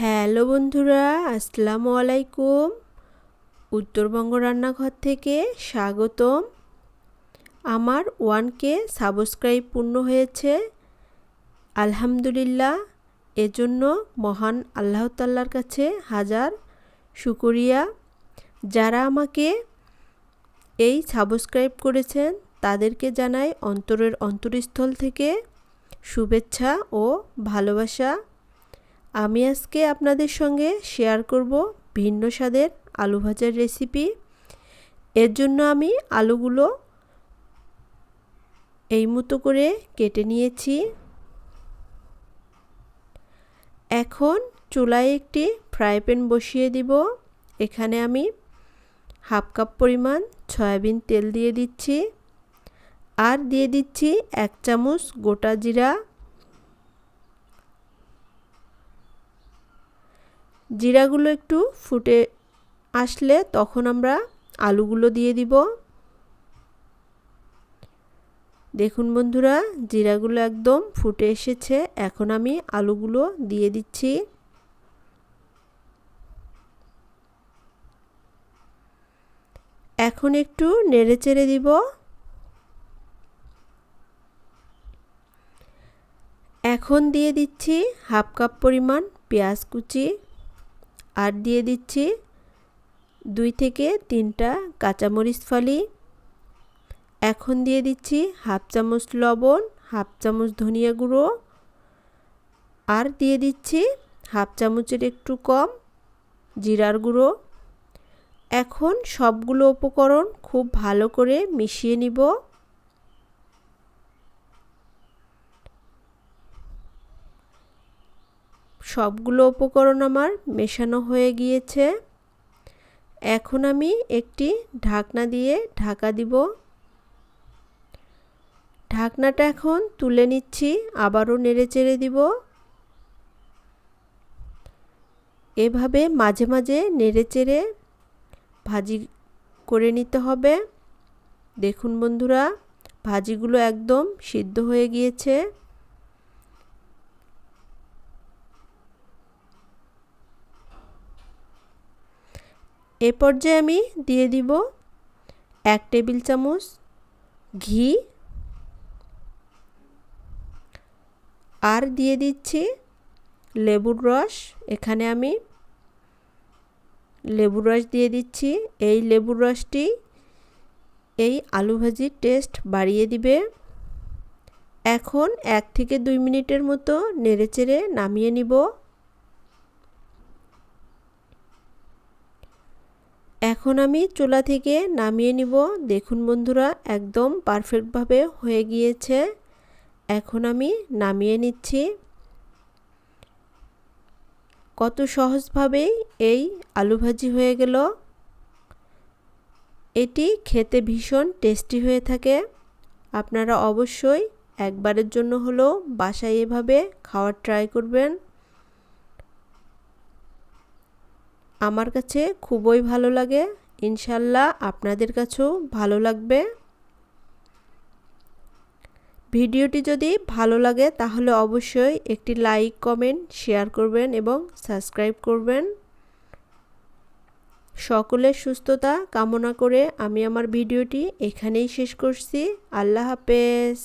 Hello বন্ধুরা, আসসালামু আলাইকুম। উত্তরবঙ্গ রান্নাঘর থেকে স্বাগতম। আমার ওয়ান কে সাবস্ক্রাইব পূর্ণ হয়েছে। আলহামদুলিল্লাহ, এজন্য মহান আল্লাহ তাল্লার কাছে হাজার শুকরিয়া। যারা আমাকে এই সাবস্ক্রাইব করেছেন, তাদেরকে জানাই অন্তরের অন্তরস্থল থেকে শুভেচ্ছা ও ভালোবাসা। আমি আজকে আপনাদের সঙ্গে শেয়ার করব ভিন্ন স্বাদের আলু ভাজার রেসিপি এর জন্য আমি আলুগুলো এই মতো করে কেটে নিয়েছি। এখন চুলায় একটি ফ্রাই প্যান বসিয়ে দিব। এখানে আমি হাফ কাপ পরিমাণ সয়াবিন তেল দিয়ে দিচ্ছি। আর দিয়ে দিচ্ছি এক চামচ গোটা জিরা। জিরাগুলো একটু ফুটে আসলে তখন আমরা আলুগুলো দিয়ে দিব। দেখুন বন্ধুরা, জিরাগুলো একদম ফুটে এসেছে। এখন আমি আলুগুলো দিয়ে দিচ্ছি। এখন একটু নেড়ে চেড়ে দিব। এখন দিয়ে দিচ্ছি হাফ কাপ পরিমাণ পেঁয়াজ কুচি। আর দিয়ে দিচ্ছি দুই থেকে তিনটা কাঁচামরিচ ফালি। এখন দিয়ে দিচ্ছি হাফ চামচ লবণ, হাফ চামচ ধনিয়া গুঁড়ো আর দিয়ে দিচ্ছি হাফ চামচের একটু কম জিরার গুঁড়ো। এখন সবগুলো উপকরণ খুব ভালো করে মিশিয়ে নিব। সবগুলো উপকরণ আমার মেশানো হয়ে গিয়েছে। এখন আমি একটি ঢাকনা দিয়ে ঢাকা দিব। ঢাকনাটা এখন তুলে নিচ্ছি, আবারও নেড়ে চেড়ে দিব। এভাবে মাঝে মাঝে নেড়ে চেড়ে ভাজি করে নিতে হবে। দেখুন বন্ধুরা, ভাজিগুলো একদম সিদ্ধ হয়ে গিয়েছে। এ পর্যায়ে আমি দিয়ে দিব এক টেবিল চামচ ঘি আর দিয়ে দিচ্ছি লেবুর রস। এখানে আমি লেবুর রস দিয়ে দিচ্ছি। এই লেবুর রসটি এই আলু ভাজির টেস্ট বাড়িয়ে দিবে। এখন এক থেকে দুই মিনিটের মতো নেড়েচেড়ে নামিয়ে নিব। এখন আমি চুলা থেকে নামিয়ে নিব। দেখুন বন্ধুরা, একদম পারফেক্টভাবে হয়ে গিয়েছে। এখন আমি নামিয়ে নিচ্ছি। কত সহজভাবেই এই আলু ভাজি হয়ে গেল। এটি খেতে ভীষণ টেস্টি হয়ে থাকে। আপনারা অবশ্যই একবারের জন্য হলেও বাসায় এভাবে খাওয়ার ট্রাই করবেন। আমার কাছে খুবই ভালো লাগে। ইনশাল্লাহ আপনাদের কাছেও ভালো লাগবে। ভিডিওটি যদি ভালো লাগে তাহলে অবশ্যই একটি লাইক, কমেন্ট, শেয়ার করবেন এবং সাবস্ক্রাইব করবেন। সকলের সুস্থতা কামনা করে আমি আমার ভিডিওটি এখানেই শেষ করছি। আল্লাহ হাফেজ।